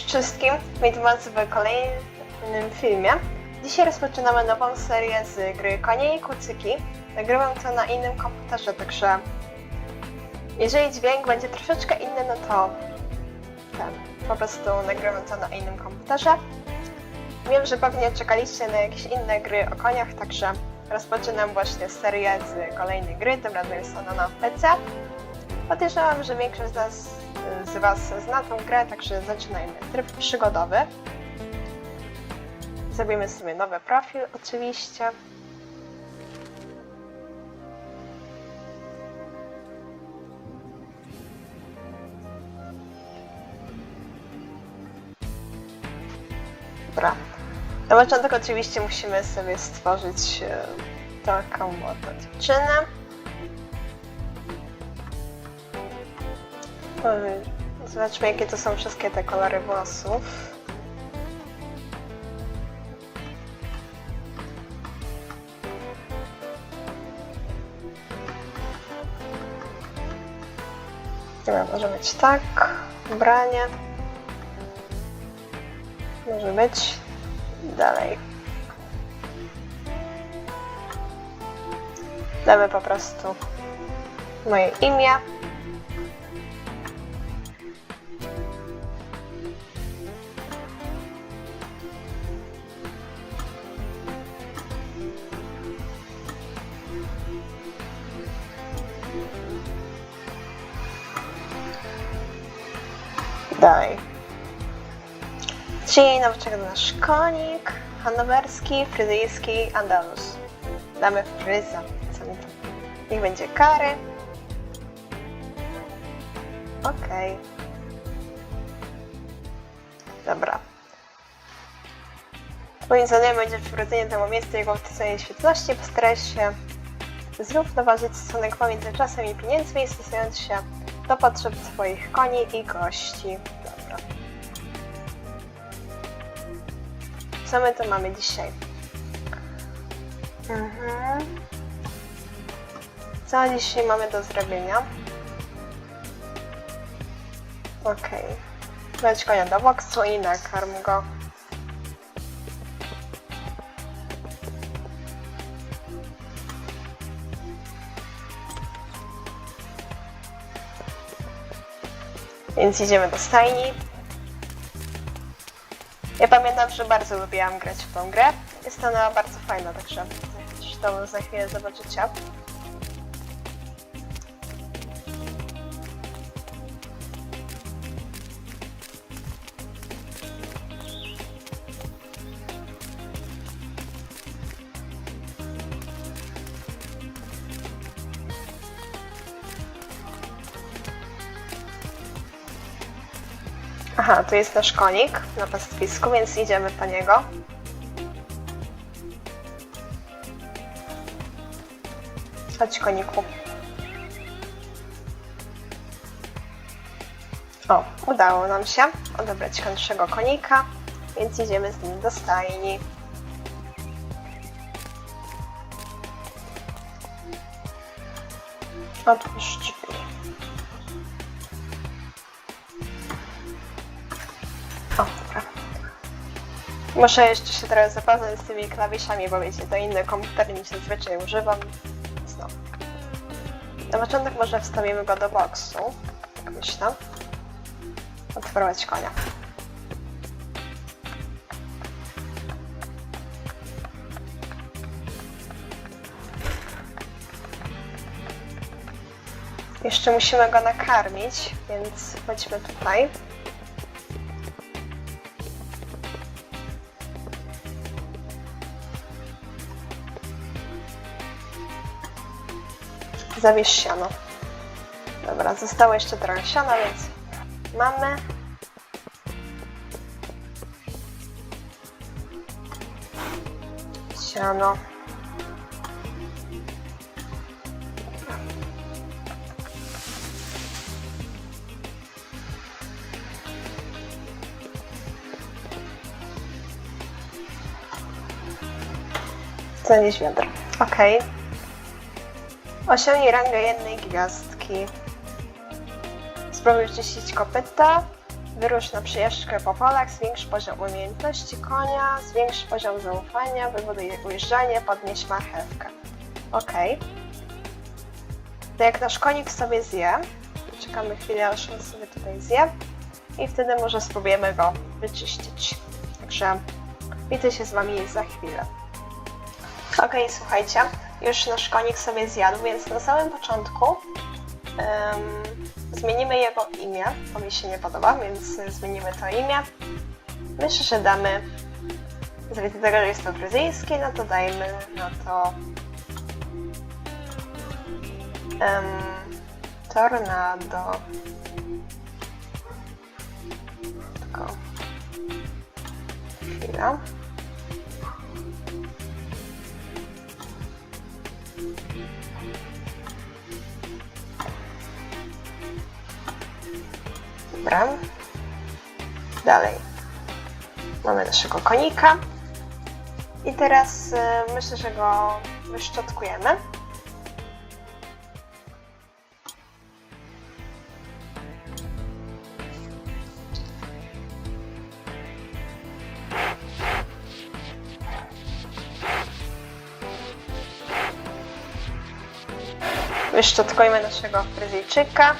Cześć wszystkim, witam was w kolejnym filmie. Dzisiaj rozpoczynamy nową serię z gry Konie i Kucyki. Nagrywam to na innym komputerze, także jeżeli dźwięk będzie troszeczkę inny, no to po prostu nagrywam to na innym komputerze. Wiem, że pewnie czekaliście na jakieś inne gry o koniach, także rozpoczynam właśnie serię z kolejnej gry, tym razem jest ona na PC. Podejrzewam, że większość z, nas, z Was zna tą grę, także zaczynajmy. Tryb przygodowy. Zrobimy sobie nowy profil oczywiście. Dobra. Na początek oczywiście musimy sobie stworzyć e, taką oto dziewczynę. Zobaczmy, jakie to są wszystkie te kolory włosów. Dobra, może być tak. Ubranie. Może być. Dalej. Damy po prostu moje imię. Dalej. Dzisiaj nam czeka nasz konik hanowerski, fryzyjski, andalus. Damy fryza. Niech będzie kary. Okej. Dobra. Twoim zadaniem będzie przywrócenie temu miejscu jego wtrącenie świetności. Postaraj się zrównoważyć stosunek pomiędzy czasem i pieniędzmi, stosując się do potrzeb swoich koni i gości. Dobra. Co my tu mamy dzisiaj? Mhm. Co dzisiaj mamy do zrobienia? Okej. Weź konia do boksu i nakarm go. Więc idziemy do stajni. Ja pamiętam, że bardzo lubiłam grać w tą grę. Jest ona bardzo fajna, także zresztą za chwilę zobaczycie. Aha, tu jest nasz konik na pastwisku, więc idziemy po niego. Chodź koniku. O, udało nam się odebrać naszego konika, więc idziemy z nim do stajni. Otwórz Muszę jeszcze się trochę zapoznać z tymi klawiszami, bo wiecie, to inny komputer niż zazwyczaj używam. No. Na początek może wstawimy go do boksu, jak myślę. Otworzyć konia. Jeszcze musimy go nakarmić, więc chodźmy tutaj. Zawieź siano. Dobra, zostało jeszcze trochę siana, więc mamy. Siano. Zanieś wiadro. Okej. Osiągnij rangę jednej gwiazdki. Spróbuj czyścić kopyta. Wyrusz na przejażdżkę po polach, zwiększ poziom umiejętności konia, zwiększ poziom zaufania, wybuduj ujeżdżanie, podnieś marchewkę. Okej. To jak nasz konik sobie zje, czekamy chwilę, aż on sobie tutaj zje i wtedy może spróbujemy go wyczyścić. Także widzę się z Wami za chwilę. Okej, słuchajcie, już nasz konik sobie zjadł, więc na samym początku em, zmienimy jego imię, bo mi się nie podoba, więc zmienimy to imię. Myślę, że damy, z tego, że jest to brytyjskie, no to dajmy na to em, Tornado. Tylko chwila. Dobra. Dalej. Mamy naszego konika. I teraz y, myślę, że go wyszczotkujemy. Wyszczotkujmy naszego Brytyjczyka.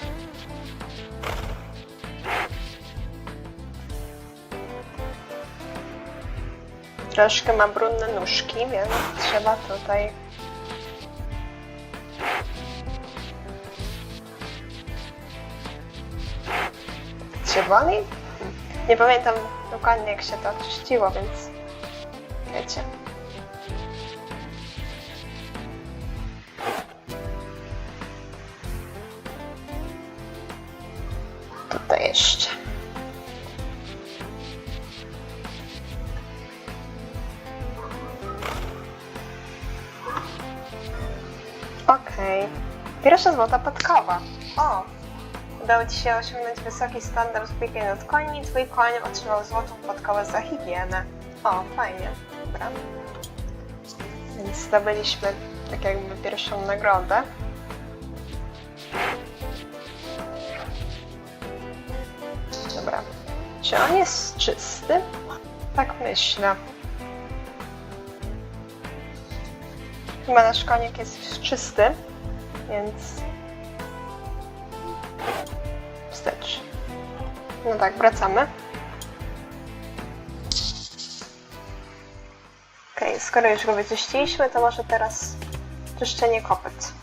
Troszkę ma brudne nóżki, więc trzeba tutaj się? Nie pamiętam dokładnie jak się to czyściło, więc złota podkowa. O! Udało Ci się osiągnąć wysoki standard opieki nad koni. Twój koń otrzymał złotą podkowę za higienę. O, fajnie. Dobra. Więc zdobyliśmy tak jakby pierwszą nagrodę. Dobra. Czy on jest czysty? Tak myślę. Chyba nasz konik jest czysty, więc No tak, wracamy. Okej, skoro już go wyczyściliśmy, to może teraz czyszczenie kopyt.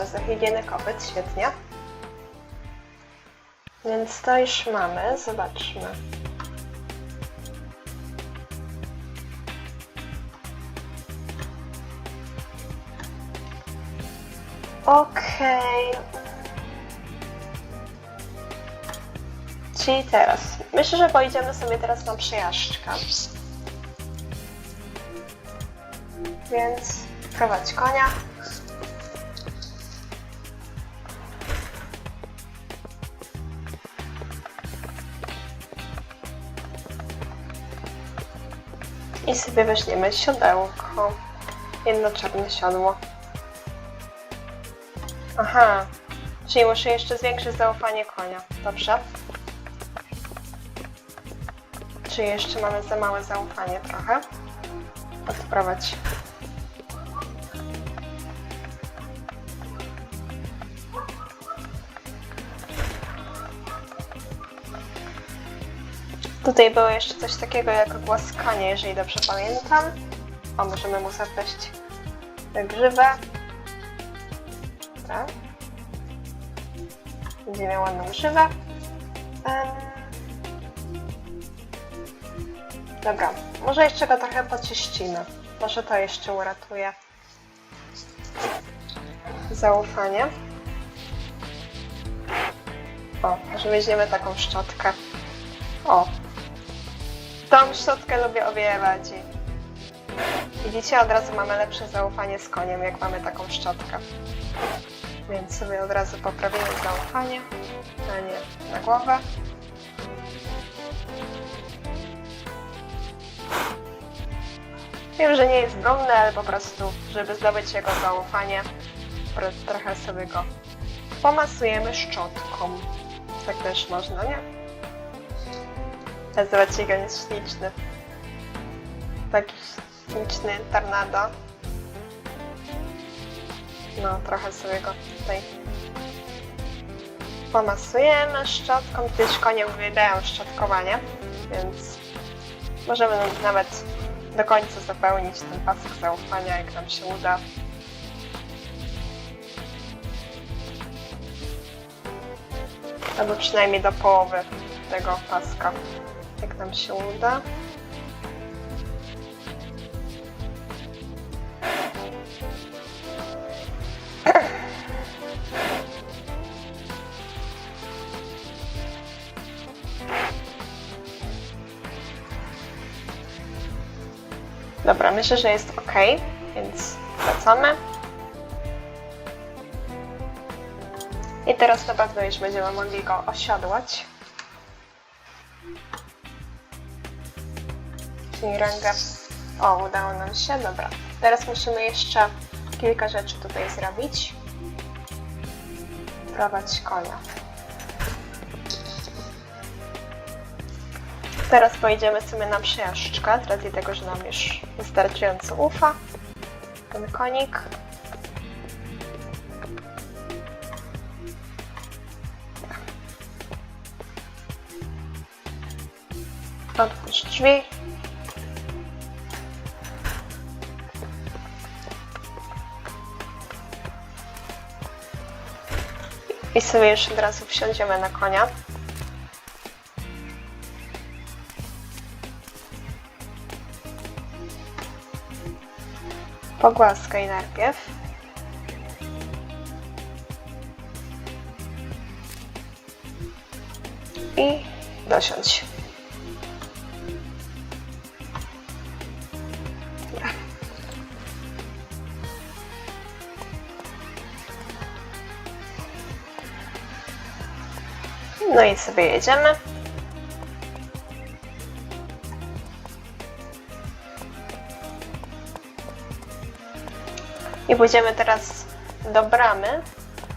kopyt, za higienę kopyt, świetnie. Więc to już mamy, zobaczmy. Okej. Okay. Czyli teraz. Myślę, że pojedziemy sobie teraz na przejażdżkę. Więc prowadź konia. I sobie weźmiemy siodełko. Jedno czarne siodło. Aha. Czyli muszę jeszcze zwiększyć zaufanie konia. Dobrze. Czy jeszcze mamy za małe zaufanie trochę? Odprowadź. Tutaj było jeszcze coś takiego jak głaskanie, jeżeli dobrze pamiętam. O, możemy mu zapleść grzywę. Dobra. Będzie miał ładną grzywę. Dobra, może jeszcze go trochę pocieścimy. Może to jeszcze uratuje zaufanie. O, może weźmiemy taką szczotkę. O, tą szczotkę lubię o wiele bardziej. Widzicie, od razu mamy lepsze zaufanie z koniem, jak mamy taką szczotkę. Więc sobie od razu poprawimy zaufanie, a nie na głowę. Wiem, że nie jest dumny, ale po prostu, żeby zdobyć jego zaufanie, trochę sobie go pomasujemy szczotką. Tak też można, nie? Ale zobaczcie, jak śliczny. Taki śliczny tornado. No, trochę sobie go tutaj pomasujemy szczotką. Też konie uwielbiają szczotkowanie, więc możemy nawet do końca zapełnić ten pasek zaufania, jak nam się uda. Albo przynajmniej do połowy tego paska, jak nam się uda. Dobra, myślę, że jest ok, więc wracamy. I teraz na pewno już będziemy mogli go osiodłać. Czyli rangę. O, udało nam się, dobra. Teraz musimy jeszcze kilka rzeczy tutaj zrobić. Prowadź konia. Teraz pojedziemy sobie na przejażdżkę, z racji tego, że nam już wystarczająco ufa. Ten konik. Otwórz drzwi. I sobie już od razu wsiądziemy na konia. Pogłaskaj najpierw. I dosiądź. No i sobie jedziemy. I pójdziemy teraz do bramy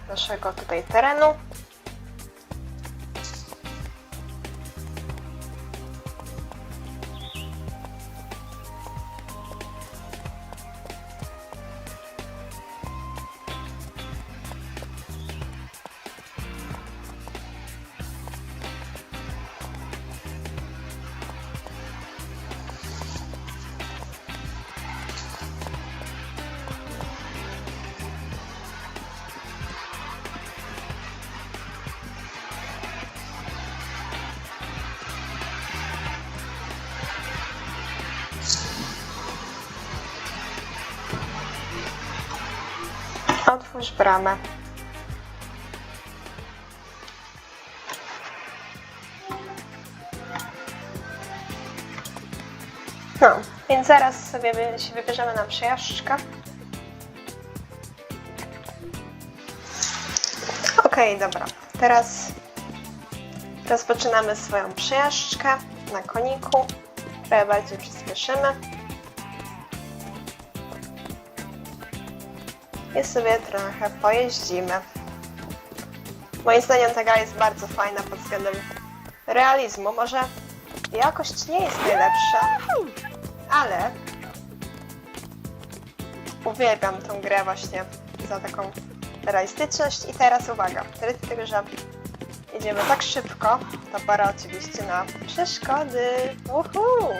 naszego tutaj terenu. Już bramę. No, więc zaraz sobie się wybierzemy na przejażdżkę. Okej, dobra. Teraz rozpoczynamy swoją przejażdżkę na koniku. Trochę bardziej przyspieszymy. I sobie trochę pojeździmy. Moim zdaniem ta gra jest bardzo fajna pod względem realizmu. Może jakość nie jest najlepsza, ale uwielbiam tą grę właśnie za taką realistyczność. I teraz uwaga, tyle tego, że jedziemy tak szybko, to pora oczywiście na przeszkody. Uhu!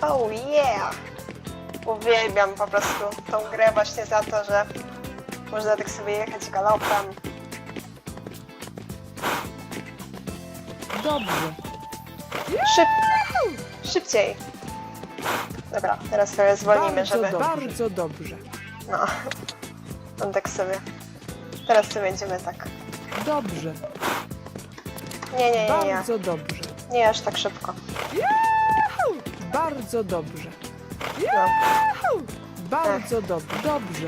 Oh yeah! Uwielbiam po prostu tą grę właśnie za to, że można tak sobie jechać galopem. Dobrze. Szyb... Szybciej! Dobra, teraz sobie zwolnimy, bardzo, żeby... bardzo dobrze. No. On tak sobie... Teraz sobie będziemy tak... Dobrze. Nie, nie, nie, nie. Bardzo dobrze. Nie aż tak szybko. Bardzo dobrze. Bardzo dobrze. Dobrze.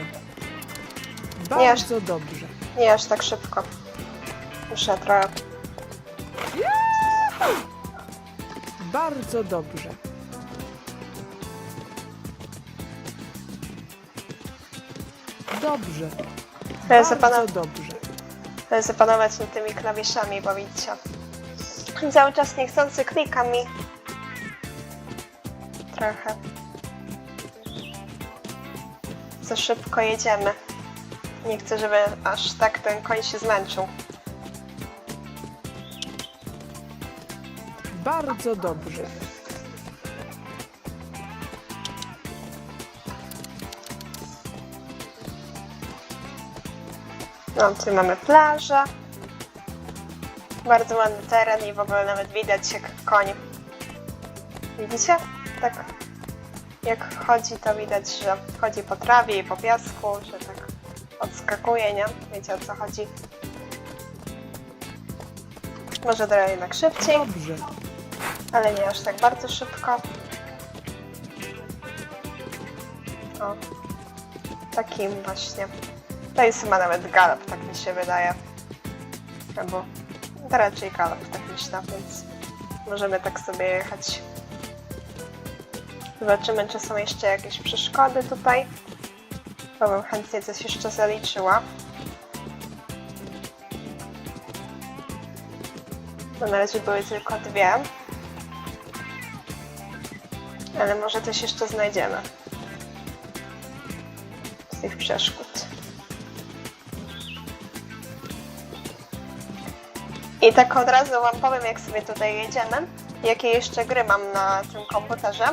Nie aż- Bardzo dobrze. Nie aż tak szybko. Muszę trochę... Bardzo dobrze. Dobrze. Teraz Bardzo zapana... dobrze. Zapanować nad tymi klawiszami, bo widzicie. Cały czas niechcący klika mi. Trochę. Za szybko jedziemy. Nie chcę, żeby aż tak ten koń się zmęczył. Bardzo dobrze. No, tutaj mamy plażę. Bardzo ładny teren i w ogóle nawet widać jak koń. Widzicie? Tak jak chodzi, to widać, że chodzi po trawie i po piasku, że tak odskakuje, nie? Wiecie o co chodzi. Może trochę jednak szybciej, Dobrze. ale nie aż tak bardzo szybko. O, takim właśnie. To jest chyba nawet galop, tak mi się wydaje. Albo to raczej galop, tak myślę, więc możemy tak sobie jechać. Zobaczymy, czy są jeszcze jakieś przeszkody tutaj. Bo bym chętnie coś jeszcze zaliczyła. Bo na razie były tylko dwie. Ale może coś jeszcze znajdziemy. Z tych przeszkód. I tak od razu Wam powiem, jak sobie tutaj jedziemy, jakie jeszcze gry mam na tym komputerze.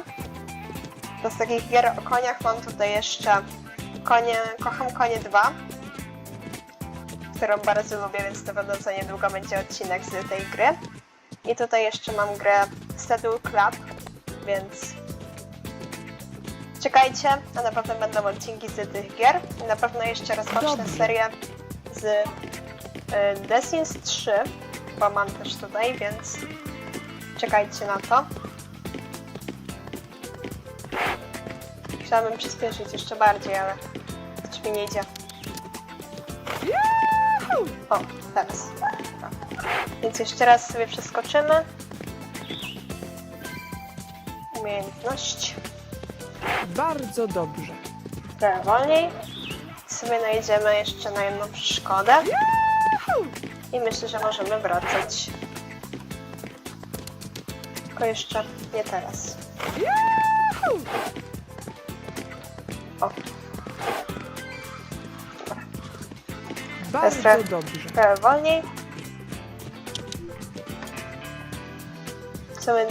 To z takich gier o koniach mam tutaj jeszcze konie, Kocham Konie 2, którą bardzo lubię, więc na pewno za niedługo będzie odcinek z tej gry. I tutaj jeszcze mam grę Saddle Club, więc czekajcie, a na pewno będą odcinki z tych gier. I na pewno jeszcze rozpocznę serię z y, The Sims 3, bo mam też tutaj, więc czekajcie na to. Chciałabym przyspieszyć jeszcze bardziej, ale coś mi nie idzie. O, teraz. Więc jeszcze raz sobie przeskoczymy. Umiejętność. Bardzo dobrze. Trochę wolniej. Sobie najdziemy jeszcze na jedną przeszkodę. I myślę, że możemy wracać. Tylko jeszcze nie teraz. Bardzo trochę- dobrze. Trochę wolniej. Chcemy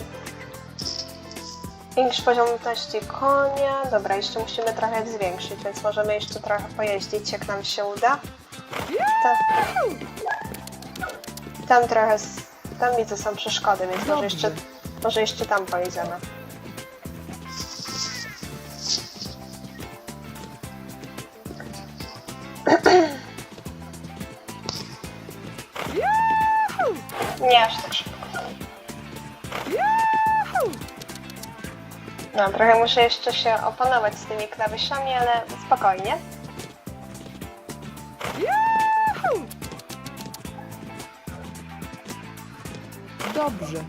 większy poziom lutności konia. Dobra, jeszcze musimy trochę zwiększyć, więc możemy jeszcze trochę pojeździć, jak nam się uda. Tam, tam trochę, s- tam widzę są przeszkody, więc może Dobrze. jeszcze, może jeszcze tam pojedziemy. Trochę muszę jeszcze się opanować z tymi klawiszami, ale spokojnie. Dobrze.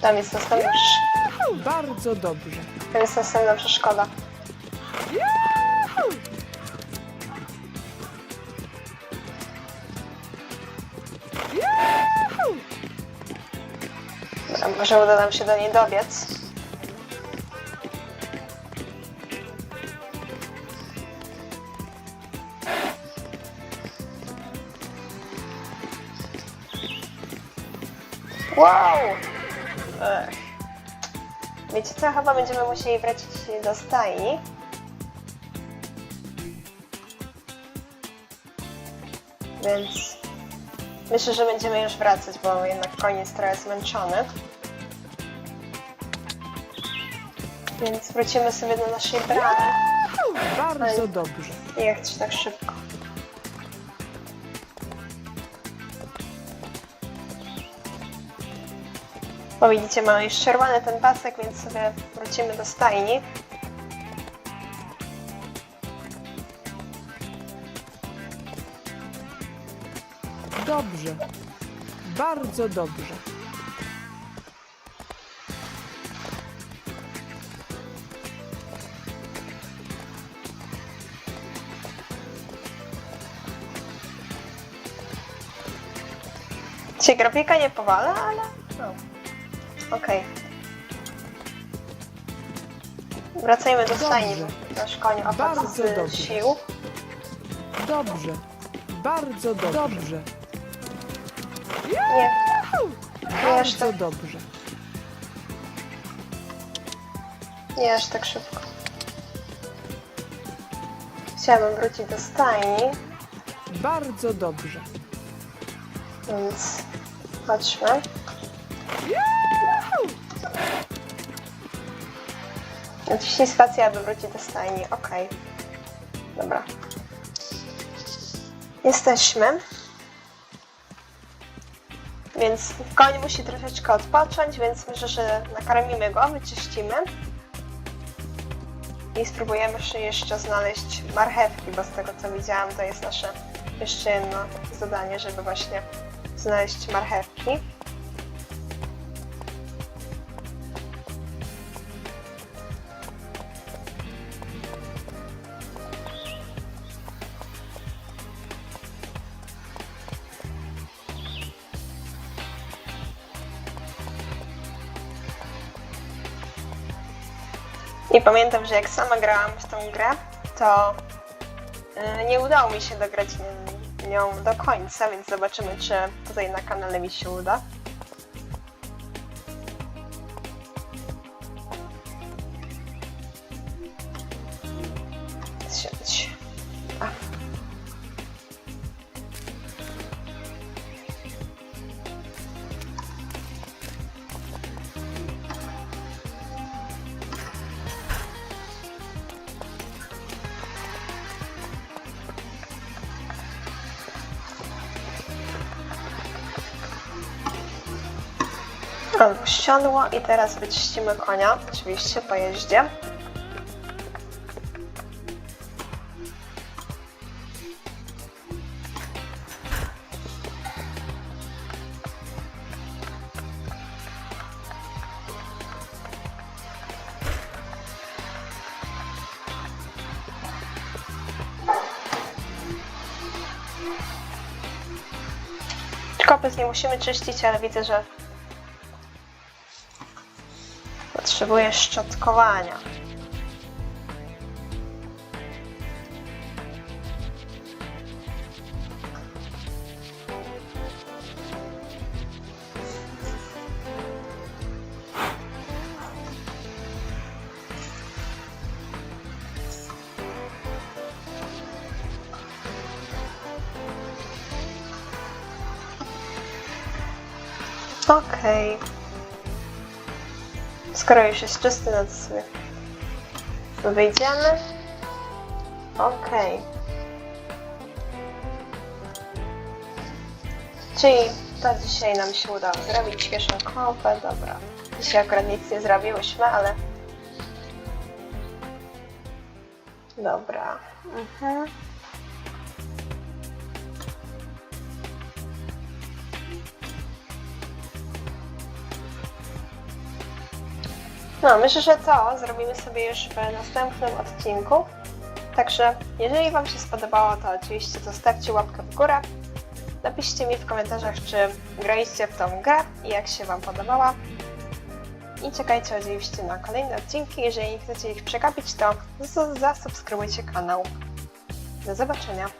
Tam jest następna, przesz- Bardzo dobrze. tam jest następna przeszkoda. Dobra, może uda nam się do niej dobiec. Wow! Ech. Wiecie co, chyba będziemy musieli wrócić do stajni. Więc myślę, że będziemy już wracać, bo jednak koń jest trochę zmęczony. Więc wrócimy sobie do naszej bramy. Bardzo dobrze. Chcę tak szybko. Bo widzicie, mamy już czerwony ten pasek, więc sobie wrócimy do stajni. Dobrze. Bardzo dobrze. Cię grafika nie powala, ale... No. Okej. Wracajmy do stajni, bo nasz koń opadł Bardzo z dobrze. sił. Dobrze. Bardzo dobrze. Dobrze. Nie, nie aż Bardzo tak, dobrze. nie aż tak szybko. Chciałabym wrócić do stajni, Bardzo dobrze. więc chodźmy. Naciśnij spację, aby wrócić do stajni. Okej. Dobra. Jesteśmy. Więc koń musi troszeczkę odpocząć, więc myślę, że nakarmimy go, wyczyścimy. I spróbujemy jeszcze znaleźć marchewki, bo z tego co widziałam, to jest nasze jeszcze jedno zadanie, żeby właśnie znaleźć marchewki. I pamiętam, że jak sama grałam w tą grę, to y, nie udało mi się dograć ni- nią do końca, więc zobaczymy, czy tutaj na kanale mi się uda. Albo ściągło i teraz wyczyścimy konia, oczywiście po jeździe. Kopyt nie musimy czyścić, ale widzę, że Potrzebuję szczotkowania. Skoro już jest czysty, no to sobie wyjdziemy. Okej. Czyli to dzisiaj nam się udało zrobić kieszonkowe, dobra. Dzisiaj akurat nic nie zrobiłyśmy, ale... Dobra. Mhm. No, myślę, że to zrobimy sobie już w następnym odcinku. Także, jeżeli Wam się spodobało, to oczywiście zostawcie łapkę w górę. Napiszcie mi w komentarzach, czy graliście w tą grę i jak się Wam podobała. I czekajcie oczywiście na kolejne odcinki. Jeżeli nie chcecie ich przegapić, to zasubskrybujcie kanał. Do zobaczenia.